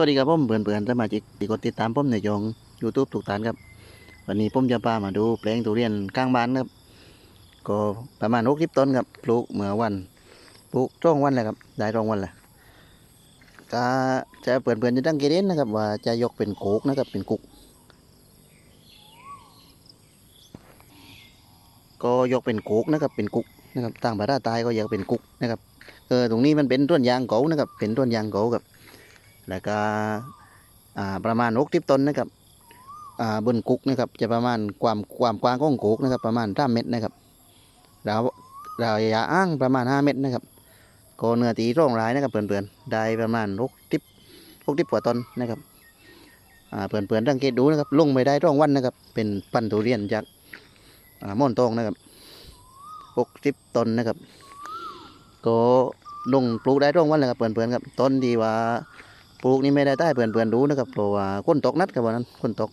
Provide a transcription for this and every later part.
วัสดีครับผมเพื่อนๆสมาชิกที่กดติดตามผมในช่อง YouTube ทุกท่านครับ วันนี้ผมจะพามาดูแปลงทุเรียนข้างบ้านครับก็ประมาณ60ต้นครับปลูกเมื่อวันปลูกตรงวันเลยครับได้ตรงวันเลยก็จะเพื่อนๆจะตั้งเกณฑ์นะครับ ว่าจะยกเป็นโคกนะครับเป็นกุก ก็ยกเป็นโคกนะครับเป็นกุกนะครับต่างภาษาใต้ก็อยากเป็นกุกนะครับเออตรงนี้มันเป็นต้นยางเก่านะครับเป็นต้นยางเก่าครับ แล้วก็ประมาณหกสิบต้นนะครับบนกุกนะครับจะประมาณความความกว้างของกุกนะครับประมาณสามเมตรนะครับเราเราระยะอ้างประมาณห้าเมตรนะครับก็เนื้อตีร่องร้ายนะครับเพื่อนๆได้ประมาณหกสิบหกสิบกว่าต้นนะครับอ่าเพื่อนๆสังเกตดูนะครับลงไปได้ร่องวันนะครับเป็นพันทุเรียนจากม่อนตองนะครับหกสิบต้นนะครับก็ลงปลูกได้ร่องวันเลยครับเพื่อนๆครับต้นทีว่า ปลูกนี่ไม่ได้ใต้เพื่อนเพื่อนรู้นะครับเพราะว่าคนตกนัดครับวันนั้นคนตก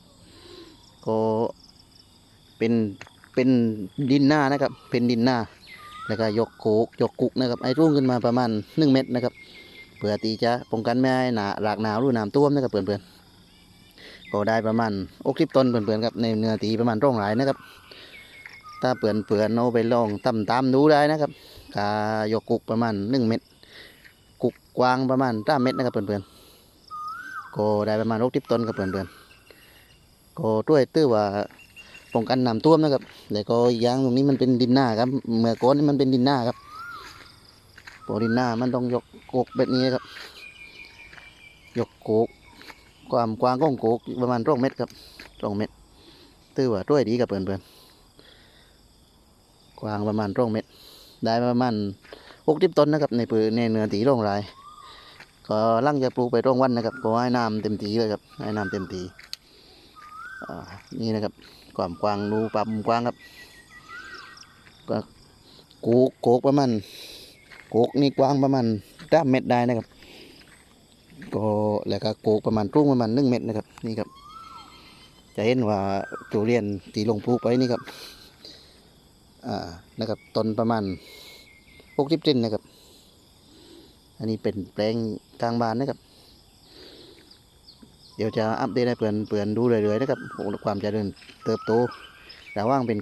ก็เป็นเป็นดินหน้านะครับ เป็นดินหน้า แล้วก็ยกโคกยกกุกนะครับไอ้รุ่งขึ้นมาประมาณหนึ่งเมตรนะครับเพื่อตีจะป้องกันไม่ให้หนาหลากหนาวหรือน้ำท่วมนะครับเพื่อนเพื่อนๆก็ได้ประมาณโอกสิบต้นเพื่อนเพื่อนๆครับในเนื้อตีประมาณร่องหลายนะครับถ้าเปื่อนเปื่อนเอาไปลองตำตามดูได้นะครับกายกกุกประมาณหนึ่งเมตร กุกกว้างประมาณสามเมตรนะครับเพื่อนๆ ก็ได้ประมาณหกสิบต้นครับเพื่อนๆก็ด้วยตื้อว่าป้องกันน้ำท่วมนะครับแล้วก็อีกอย่างตรงนี้มันเป็นดินหน้าครับเมื่อก่อนนี่มันเป็นดินหน้าครับพอดินหน้ามันต้องยกโกกแบบนี้ครับ ยกโกกความกว้างของโกกประมาณสองเมตรครับสองเมตรตื้อว่าด้วยดีกับเพื่อนๆกว้างประมาณสองเมตรได้ประมาณหกสิบต้นนะครับในปืนในเนื้อตีโร่งราย ก็ลังจะปลูกไปร่วงวันนะครับก็ให้น้ำเต็มทีเลยครับให้น้ำเต็มทีนี่นะครับความกว้างรูปรับกว้างครับก็โกกโกกประมาณโกกนี่กว้างประมาณสามเมตรได้นะครับ ก็แล้วก็โกกประมาณรุ่งประมาณหนึ่งเมตรนะครับนี่ครับ จะเห็นว่าทุเรียนที่ลงปลูกไปนี่ครับอ่านะครับต้นประมาณหกสิบเซนนะครับ อันนี้เป็นแปลงกลางบานนะครับ เดี๋ยวจะอัปเดตให้เพื่อนเพื่อนดูเรื่อยๆนะครับความเจริญเติบโตระหว่างเป็น